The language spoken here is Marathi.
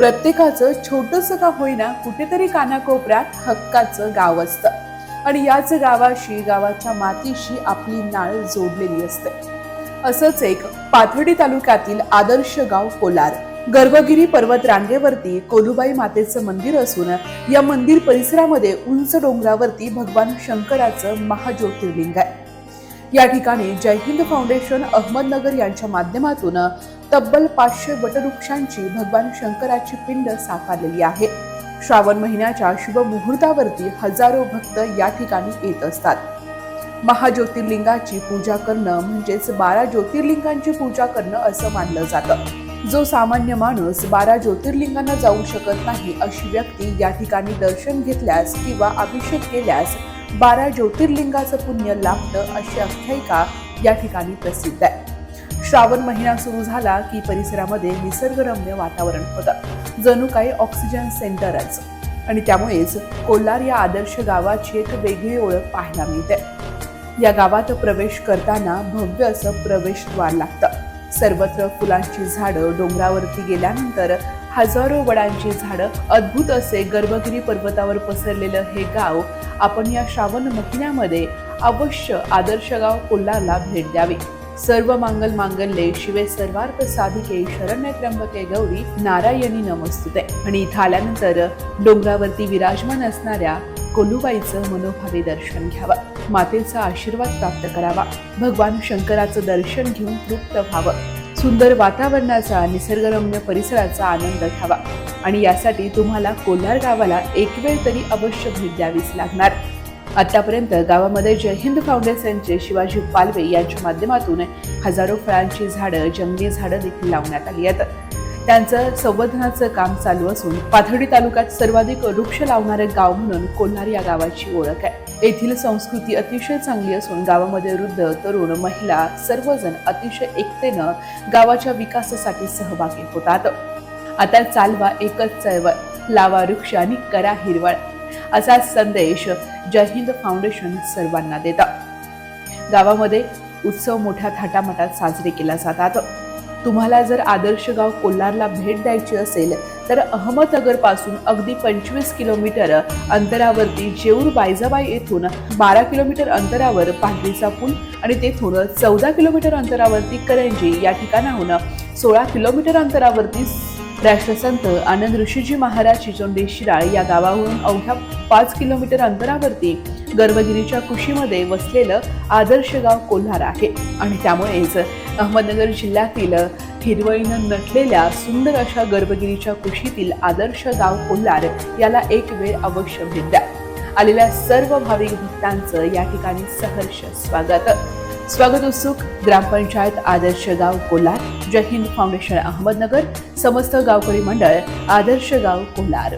प्रत्येकाचं छोटंसं का होईना कुठेतरी कानाकोपऱ्यात हक्काचं गाव असतं. आणि याच गावाशी गावाच्या मातीशी आपली नाळ जोडलेली असते. असंच एक पाथर्डी तालुक्यातील आदर्श गाव कोलार. गर्भगिरी पर्वत रांगेवरती कोलुबाई मातेचं मंदिर असून या मंदिर परिसरामध्ये उंच डोंगरावरती भगवान शंकराचं महाज्योतिर्लिंग आहे. या ठिकाणी जय हिंद फाउंडेशन अहमदनगर यांच्या माध्यमातून तब्बल पाचशे वटवृक्षांची भगवान शंकराची पिंड साकारलेली आहे. श्रावण महिन्याच्या शुभ मुहूर्तावरती हजारो भक्त या ठिकाणी येत असतात. महाज्योतिर्लिंगाची पूजा करणं म्हणजेच बारा ज्योतिर्लिंगांची पूजा करणं असं मानलं जातं. जो सामान्य माणूस बारा ज्योतिर्लिंगांना जाऊ शकत नाही अशी व्यक्ती या ठिकाणी दर्शन घेतल्यास किंवा अभिषेक केल्यास बारा ज्योतिर्लिंगाचं पुण्य लाभतं अशी आख्यायिका या ठिकाणी प्रसिद्ध आहे. श्रावण महिना सुरू झाला की परिसरामध्ये निसर्गरम्य वातावरण होतं. जणू काही ऑक्सिजन सेंटरच आणि त्यामुळेच कोल्हार या आदर्श गावाची एक वेगळी ओळख पाहायला मिळते. या गावात प्रवेश करताना भव्य असं प्रवेशद्वार लागतं. सर्वत्र फुलांची झाडं डोंगरावरती गेल्यानंतर हजारो वडांची झाडं अद्भुत असे गर्भगिरी पर्वतावर पसरलेलं हे गाव आपण या श्रावण महिन्यामध्ये अवश्य आदर्श गाव कोल्हारला भेट द्यावी. सर्व मांगल मांगल्ये शिवे सर्वार्थ साधिके शरण्य त्र्यंबके गौरी नारायणी नमस्तुते. आणि इथं आल्यानंतर डोंगरावरती विराजमान असणाऱ्या कोलुबाईचं मनोभावे दर्शन घ्यावं. मातेचा आशीर्वाद प्राप्त करावा. भगवान शंकराचं दर्शन घेऊन तृप्त व्हावं. सुंदर वातावरणाचा निसर्गरम्य परिसराचा आनंद घ्यावा. आणि यासाठी तुम्हाला कोल्हार गावाला एक वेळ तरी अवश्य भेट द्यावीच लागणार. आतापर्यंत गावामध्ये जय हिंद फाउंडेशनचे शिवाजी पालवे यांच्या माध्यमातून हजारो फळांची झाडं जंगली झाडं देखील लावण्यात आली आहेत. त्यांचं संवर्धनाचं काम चालू असून पाथर्डी तालुक्यात सर्वाधिक वृक्ष लावणारे गाव म्हणून कोल्हार या गावाची ओळख आहे. येथील संस्कृती अतिशय चांगली असून गावामध्ये वृद्ध तरुण महिला सर्वजण अतिशय एकतेनं गावाच्या विकासासाठी सहभागी होतात. आता चालवा एकच चळवळ लावा वृक्ष आणि करा हिरवळ असा संदेश जय हिंद फाउंडेशन सर्वांना देतं. गावामध्ये उत्सव मोठ्या थाटामाटात साजरे केला जातात. तुम्हाला जर आदर्श गाव कोल्हारला भेट द्यायची असेल तर अहमदनगरपासून अगदी पंचवीस किलोमीटर अंतरावरती जेऊर बायजाबाई येथून बारा किलोमीटर अंतरावर पांढरीचा पूल आणि तेथून चौदा किलोमीटर अंतरावरती करंजी या ठिकाणाहून सोळा किलोमीटर अंतरावरती राष्ट्रसंत आनंद ऋषीजी महाराज चिचोंडे शिराळ या गावाहून अवघ्या पाच किलोमीटर अंतरावरती गर्भगिरीच्या कुशीमध्ये वसलेलं आदर्श गाव कोल्हार आहे. आणि त्यामुळेच अहमदनगर जिल्ह्यातील हिरवळीनं नटलेल्या सुंदर अशा गर्भगिरीच्या कुशीतील आदर्श गाव कोल्हार याला एक वेळ अवश्य भेट द्या. आलेल्या सर्व भाविक भक्तांचं या ठिकाणी सहर्ष स्वागत. स्वागत उत्सुक ग्रामपंचायत आदर्श गाव कोल्हार जय हिंद फाउंडेशन अहमदनगर समस्त गावकरी मंडळ आदर्श गाव कोल्हार.